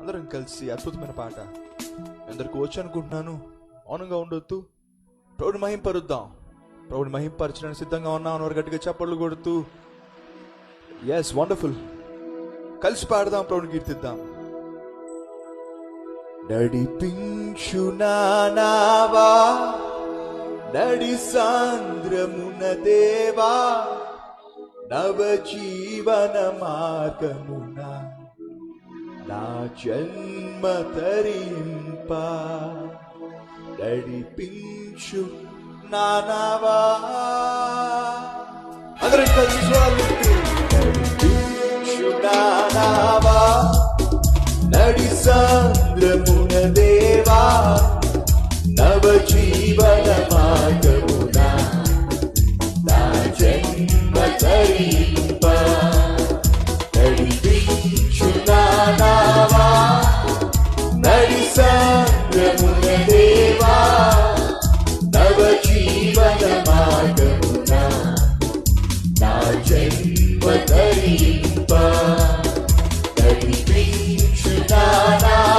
అందరం కలిసి అద్భుతమైన పాట. అందరికి వచ్చు అనుకుంటున్నాను. మౌనంగా ఉండొద్దు. ప్రౌఢి మహింపరుద్దాం. ప్రౌఢి మహింపరచడానికి సిద్ధంగా ఉన్నాం వారు గట్టిగా చప్పట్లు కొడుతూ. ఎస్ వండర్ఫుల్ కలిసి పాడదాం ప్రభుని కీర్తిద్దాం. నడిపించు నానావా నడి సాంద్రమున దేవా. నవ జీవన నా జన్మ తరింప నడిపించు నానావా. అందరం కలిసి స్వరాలు నడిపించు నానావా. నడి సాంద్రమున దేవా నవ జీవన మార్గమున నా జన్మ తరింప జన్మ తరింప నడిపించు నానావా